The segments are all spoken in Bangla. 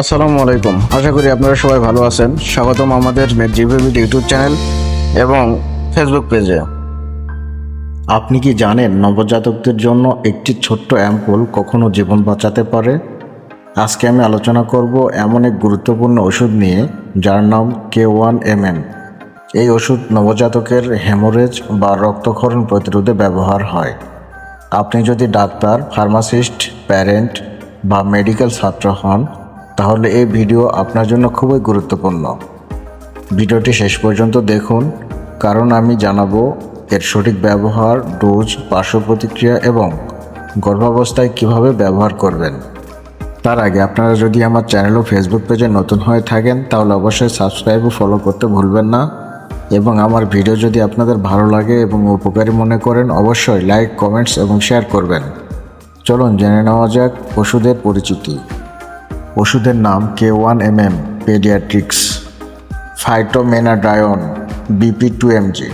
আসসালামু আলাইকুম। আশা করি আপনারা সবাই ভালো আছেন। স্বাগতম আমাদের জিবিবিড ইউটিউব চ্যানেল এবং ফেসবুক পেজে আপনি কি জানেন নবজাতকদের জন্য একটি ছোট্ট অ্যাম্পুল কখনো জীবন বাঁচাতে পারে? আজকে আমি আলোচনা করব এমন এক গুরুত্বপূর্ণ ওষুধ নিয়ে, যার নাম কে ওয়ান এম এম এই ওষুধ নবজাতকের হেমোরেজ বা রক্তক্ষরণ প্রতিরোধে ব্যবহার হয়। আপনি যদি ডাক্তার, ফার্মাসিস্ট, প্যারেন্ট বা মেডিকেল ছাত্র হন তাহলে এই ভিডিও আপনার জন্য খুবই গুরুত্বপূর্ণ। ভিডিওটি শেষ পর্যন্ত দেখুন, কারণ আমি জানাব এর সঠিক ব্যবহার, ডোজ, পার্শ্ব প্রতিক্রিয়া এবং গর্ভাবস্থায় কীভাবে ব্যবহার করবেন। তার আগে আপনারা যদি আমার চ্যানেল ও ফেসবুক পেজে নতুন হয়ে থাকেন, তাহলে অবশ্যই সাবস্ক্রাইব ও ফলো করতে ভুলবেন না। এবং আমার ভিডিও যদি আপনাদের ভালো লাগে এবং উপকারী মনে করেন, অবশ্যই লাইক কমেন্টস এবং শেয়ার করবেন। চলুন জেনে নেওয়া যাক পশুদের পরিচিতি। ওষুধের নাম K one M M paediatrics phytomenadione BP two mg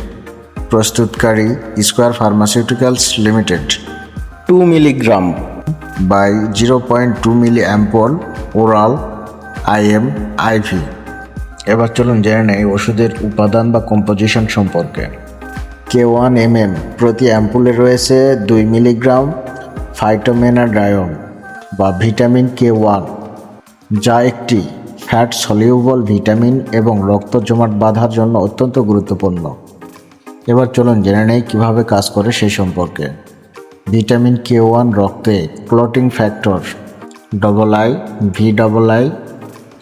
প্রস্তুতকারী Square Pharmaceuticals Limited two milligram by zero point two milli ampoule oral IM IV এবার চলুন জেনে নেই ওষুধের উপাদান বা কম্পোজিশন সম্পর্কে। কে ওয়ান এম এম প্রতি অ্যাম্পুলে রয়েছে দুই মিলিগ্রাম ফাইটোমেনাডায়ন বা ভিটামিন কে ওয়ান যা একটি ফ্যাট সলিউবল ভিটামিন এবং রক্ত জমাট বাঁধার জন্য অত্যন্ত গুরুত্বপূর্ণ। এবার চলুন জেনে নেই কীভাবে কাজ করে সেই সম্পর্কে। ভিটামিন কে ওয়ান রক্তে clotting factor double I V double I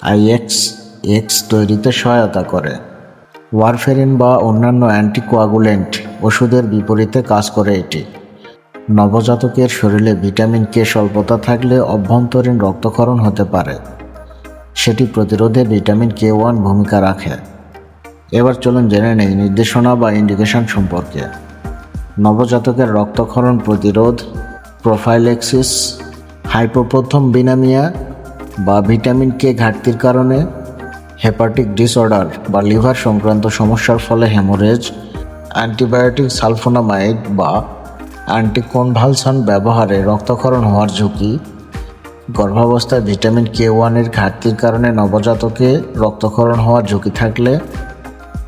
IX X তৈরিতে সহায়তা করে। ওয়ারফেরিন বা অন্যান্য অ্যান্টিকোয়াগুলেন্ট ওষুধের বিপরীতে কাজ করে এটি। নবজাতকের শরীরে ভিটামিন কে স্বল্পতা থাকলে অভ্যন্তরীণ রক্তক্ষরণ হতে পারে। সেটি প্রতিরোধে ভিটামিন কে ওয়ান ভূমিকা রাখে। এবার চলুন জেনে নেই নির্দেশনা বা ইন্ডিকেশন সম্পর্কে। নবজাতকের রক্তক্ষরণ প্রতিরোধ প্রোফাইলেক্সিস হাইপোপ্রথম বিনামিয়া বা ভিটামিন কে ঘাটতির কারণে হেপাটিক ডিসঅর্ডার বা লিভার সংক্রান্ত সমস্যার ফলে হেমোরেজ অ্যান্টিবায়োটিক সালফোনামাইড বা অ্যান্টিকনভালসান ব্যবহারে রক্তক্ষরণ হওয়ার ঝুঁকি, গর্ভাবস্থায় ভিটামিন কে ওয়ানের ঘাটতির কারণে নবজাতকে রক্তক্ষরণ হওয়ার ঝুঁকি থাকলে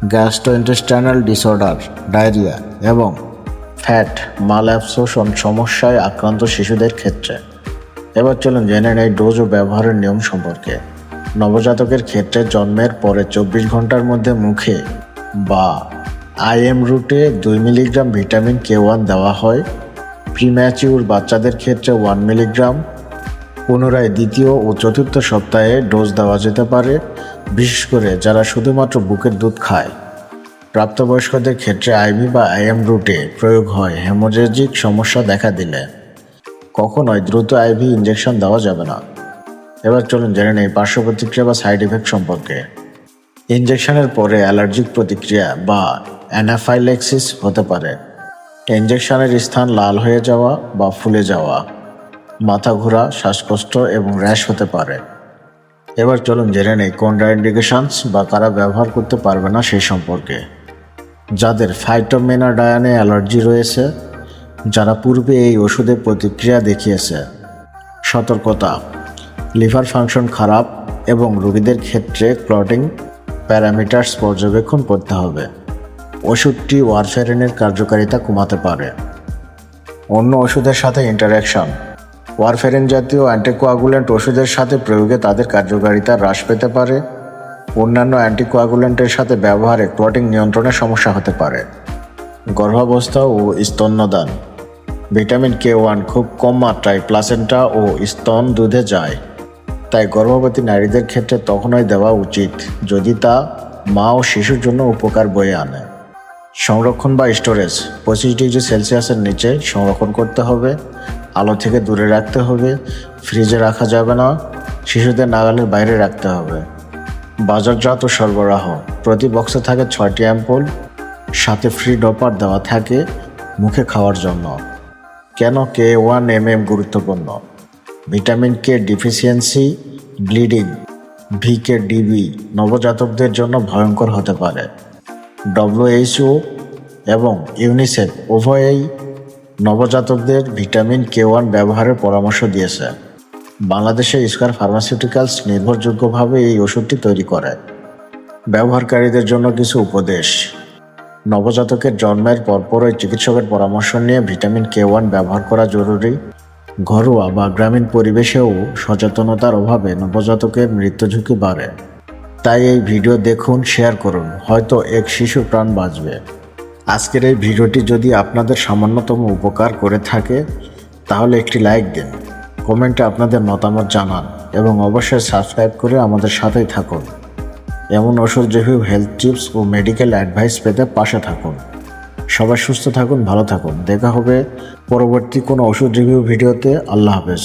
গ্যাস্ট্রোইন্টেস্টাইনাল ডিসঅর্ডার, ডায়রিয়া এবং ফ্যাট মালঅ্যাবসোশন সমস্যায় আক্রান্ত শিশুদের ক্ষেত্রে। এবার চলুন জেনে নেই ডোজ ও ব্যবহারের নিয়ম সম্পর্কে। নবজাতকের ক্ষেত্রে জন্মের পরে চব্বিশ ঘণ্টার মধ্যে মুখে বা আইএম রুটে দুই মিলিগ্রাম ভিটামিন কে ওয়ান দেওয়া হয়। প্রিম্যাচিউর বাচ্চাদের ক্ষেত্রে ওয়ান মিলিগ্রাম। পুনরায় দ্বিতীয় ও চতুর্থ সপ্তাহে ডোজ দেওয়া যেতে পারে, বিশেষ করে যারা শুধুমাত্র বুকের দুধ খায়। প্রাপ্তবয়স্কদের ক্ষেত্রে আইভি বা আইএম রুটে প্রয়োগ হয় হেমোরেজিক সমস্যা দেখা দিলে। কখনোই দ্রুত আইভি ইঞ্জেকশন দেওয়া যাবে না। এবার চলুন জেনে নেই পার্শ্ব প্রতিক্রিয়া বা সাইড ইফেক্ট সম্পর্কে। ইঞ্জেকশনের পরে অ্যালার্জিক প্রতিক্রিয়া বা অ্যানাফাইলেক্সিস হতে পারে। ইঞ্জেকশনের স্থান লাল হয়ে যাওয়া বা ফুলে যাওয়া। মাথা ঘোরা, শ্বাসকষ্ট এবং র্যাশ হতে পারে। এবার চলুন জেনে নেই কন্ট্রাইন্ডিকেশনস বা কারা ব্যবহার করতে পারবে না সেই সম্পর্কে। যাদের ফাইটোমেনা ডায়ানে অ্যালার্জি রয়েছে, যারা পূর্বে এই ওষুধে প্রতিক্রিয়া দেখিয়েছে। সতর্কতা, লিভার ফাংশন খারাপ এবং রোগীদের ক্ষেত্রে ক্লটিং প্যারামিটার্স পর্যবেক্ষণ করতে হবে। ওষুধটি ওয়ারফেরিনের কার্যকারিতা কমাতে পারে। অন্য ওষুধের সাথে ইন্টারাকশন ওয়ারফেরিন জাতীয় অ্যান্টিকোয়াগুলেন্ট ওষুধের সাথে প্রয়োগে তাদের কার্যকারিতা হ্রাস পেতে পারে। অন্যান্য অ্যান্টিকোয়াগুলেন্টের সাথে ব্যবহারে ক্লটিং নিয়ন্ত্রণের সমস্যা হতে পারে। গর্ভাবস্থা ও স্তন্যদান। ভিটামিন কে ওয়ান খুব কম মাত্রায় প্লাসেন্টা ও স্তন দুধে যায়। তাই গর্ভবতী নারীদের ক্ষেত্রে তখনই দেওয়া উচিত, যদি তা মা ও শিশুর জন্য উপকার বয়ে আনে। সংরক্ষণ বা স্টোরেজ পঁচিশ ডিগ্রি সেলসিয়াসের নিচে সংরক্ষণ করতে হবে, আলো থেকে দূরে রাখতে হবে ফ্রিজে রাখা যাবে না, শিশুদের নাগালের বাইরে রাখতে হবে। বাজারজাত সরবরাহ, প্রতি বক্সে থাকে ছয়টি অ্যাম্পল সাথে ফ্রি ডপার দেওয়া থাকে মুখে খাওয়ার জন্য। কেন কে ওয়ান এম এম গুরুত্বপূর্ণ? Vitamin K deficiency bleeding VK DB নবজাতকদের জন্য ভয়ঙ্কর হতে পারে। ডব্লিউএইচও এবং ইউনিসেফ উভয়েই নবজাতকদের ভিটামিন কে ওয়ান ব্যবহারের পরামর্শ দিয়েছে। বাংলাদেশে স্কয়ার ফার্মাসিউটিক্যালস নির্ভরযোগ্যভাবে এই ওষুধটি তৈরি করে। ব্যবহারকারীদের জন্য কিছু উপদেশ। নবজাতকের জন্মের পরপরই চিকিৎসকের পরামর্শ নিয়ে ভিটামিন কে ওয়ান ব্যবহার করা জরুরি। ঘরোয়া বা গ্রামীণ পরিবেশেও সচেতনতার অভাবে নবজাতকের মৃত্যু ঝুঁকি বাড়ে। তাই এই ভিডিও দেখুন শেয়ার করুন, হয়তো এক শিশু প্রাণ বাঁচবে। আজকের এই ভিডিওটি যদি আপনাদের সামান্যতম উপকার করে থাকে, তাহলে একটি লাইক দিন, কমেন্টে আপনাদের মতামত জানান, এবং অবশ্যই সাবস্ক্রাইব করে আমাদের সাথেই থাকুন। এমন ওষুধ রিভিউ হেলথ টিপস ও মেডিকেল অ্যাডভাইস পেতে পাশে থাকুন। সবাই সুস্থ থাকুন, ভালো থাকুন। দেখা হবে পরবর্তী কোনো ওষুধ রিভিউ ভিডিওতে। আল্লাহ হাফেজ।